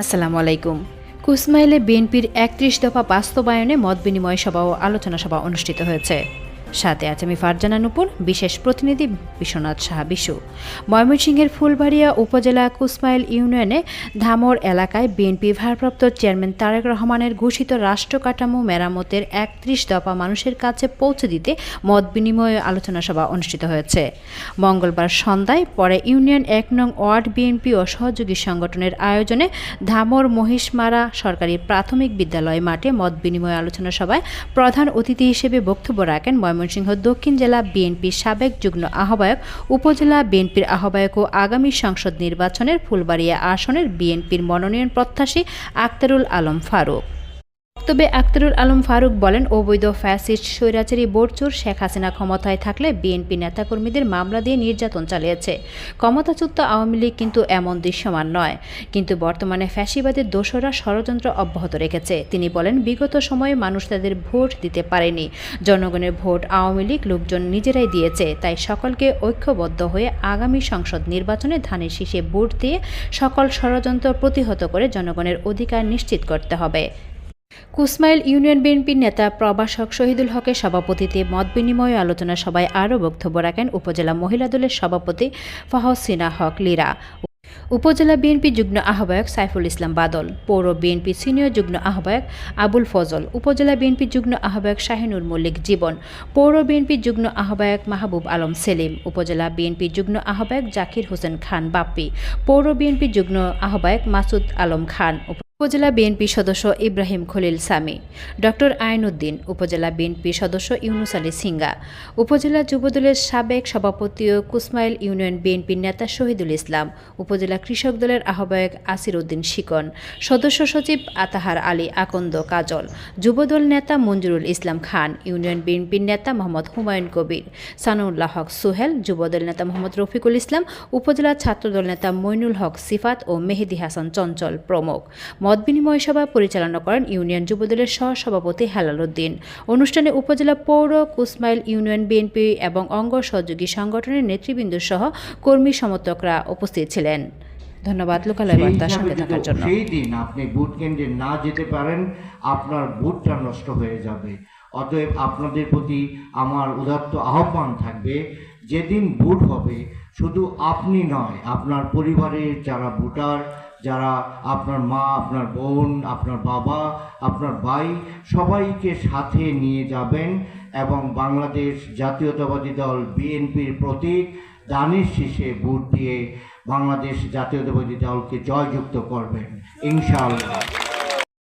আসসালামু আলাইকুম। কুসমাইলে বিএনপির একত্রিশ দফা বাস্তবায়নে মত বিনিময় সভা ও আলোচনা সভা অনুষ্ঠিত হয়েছে। সাথে আছে আমি ফারজানা নুপুর, বিশেষ প্রতিনিধি বিশ্বনাথ সাহা বিশু। ময়মনসিংহের ফুলবাড়িয়া উপজেলা কুসমাইল ইউনিয়নে ধামর এলাকায় বিএনপি ভারপ্রাপ্ত চেয়ারম্যান তারেক রহমানের ঘোষিত রাষ্ট্র কাঠামো মেরামতের একত্রিশ দফা মানুষের কাছে পৌঁছে দিতে মত বিনিময় আলোচনা সভা অনুষ্ঠিত হয়েছে। মঙ্গলবার সন্ধ্যায় পরে ইউনিয়ন এক নং ওয়ার্ড বিএনপি ও সহযোগী সংগঠনের আয়োজনে ধামর মহিষমারা সরকারি প্রাথমিক বিদ্যালয় মাঠে মত বিনিময় আলোচনা সভায় প্রধান অতিথি হিসেবে বক্তব্য রাখেন ময়মনসিংহ দক্ষিণ জেলা বিএনপির সাবেক যুগ্ম আহ্বায়ক, উপজেলা বিএনপির আহ্বায়ক ও আগামী সংসদ নির্বাচনের ফুলবাড়িয়া আসনের বিএনপির মনোনয়ন প্রত্যাশী আক্তারুল আলম ফারুক। বক্তব্যে আক্তারুল আলম ফারুক বলেন, অবৈধ ফ্যাসিস্ট স্বৈরাচারী বোরচুর শেখ হাসিনা ক্ষমতায় থাকলে বিএনপি নেতাকর্মীদের মামলা দিয়ে নির্যাতন চালিয়েছে। ক্ষমতাচ্যুত আওয়ামী লীগ কিন্তু এমন দৃশ্যমান নয়। কিন্তু বর্তমানে ফ্যাসিবাদের দোষরা ষড়যন্ত্র অব্যাহত রেখেছে। তিনি বলেন, বিগত সময়ে মানুষ তাদের ভোট দিতে পারেনি। জনগণের ভোট আওয়ামী লীগ লোকজন নিজেরাই দিয়েছে। তাই সকলকে ঐক্যবদ্ধ হয়ে আগামী সংসদ নির্বাচনে ধানের শীষে ভোট দিয়ে সকল ষড়যন্ত্র প্রতিহত করে জনগণের অধিকার নিশ্চিত করতে হবে। কুসমাইল ইউনিয়ন বিএনপির নেতা প্রবাসক শহীদুল হকের সভাপতিতে মত বিনিময় আলোচনা সভায় আরও বক্তব্য রাখেন উপজেলা মহিলা দলের সভাপতি ফাহসিনা হক লীরা। উপজেলা বিএনপি যুগ্ম আহ্বায়ক সাইফুল ইসলাম বাদল, পৌর বিএনপি সিনিয়র যুগ্ম আহ্বায়ক আবুল ফজল, উপজেলা বিএনপি যুগ্ম আহ্বায়ক শাহিনুর মল্লিক জীবন, পৌর বিএনপি যুগ্ম আহ্বায়ক মাহবুব আলম সেলিম, উপজেলা বিএনপি যুগ্ম আহ্বায়ক জাকির হোসেন খান বাপ্পি, পৌর বিএনপি যুগ্ম আহ্বায়ক মাসুদ আলম খান উপজেলা বিএনপি সদস্য ইব্রাহিম খলিল সামি, ডক্টর আইনউদ্দিন উপজেলা বিএনপি সদস্য ইউনুস আলী সিঙ্গা, উপজেলা যুবদলের সাবেক সভাপতি ও কুসমাইল ইউনিয়ন বিএনপির নেতা শহীদুল ইসলাম, উপজেলা কৃষক দলের আহ্বায়ক আসির উদ্দিন শিকন, সদস্য সচিব আতাহার আলী আকন্দ কাজল, যুবদল নেতা মঞ্জুরুল ইসলাম খান, ইউনিয়ন বিএনপির নেতা মোহাম্মদ হুমায়ুন কবির, সানুল্লাহ হক সোহেল, যুবদল নেতা মোহাম্মদ রফিকুল ইসলাম, উপজেলা ছাত্রদল নেতা মইনুল হক সিফাত ও মেহেদি হাসান চঞ্চল প্রমুখ। মত বিনিময় সভা পরিচালনা করেন ইউনিয়ন যুবদলের সহসভাপতি হেলাল উদ্দিন। অনুষ্ঠানে উপজেলা পৌর কুসমাইল ইউনিয়ন বিএনপি এবং অঙ্গ সহযোগী সংগঠনের নেতৃবৃন্দ সহ কর্মী সমর্থকরা উপস্থিত ছিলেন। ধন্যবাদ লোকালয় বার্তার সঙ্গে থাকার জন্য। সেই দিন আপনি ভোট কেন্দ্রে না যেতে পারেন আপনার ভোটটা নষ্ট হয়ে যাবে। অতএব আপনাদের প্রতি আমার উদাত্ত আহ্বান থাকবে যেদিন ভোট হবে শুধু আপনি নয় আপনার পরিবারের যারা ভোটার যারা আপনার মা, আপনার বোন, আপনার বাবা, আপনার ভাই, সবাইকে সাথে নিয়ে যাবেন এবং বাংলাদেশ জাতীয়তাবাদী দল বিএনপির প্রতীক দানের শীষে ভোট দিয়ে বাংলাদেশ জাতীয়তাবাদী দলকে জয়যুক্ত করবেন। ইনশাআল্লাহ।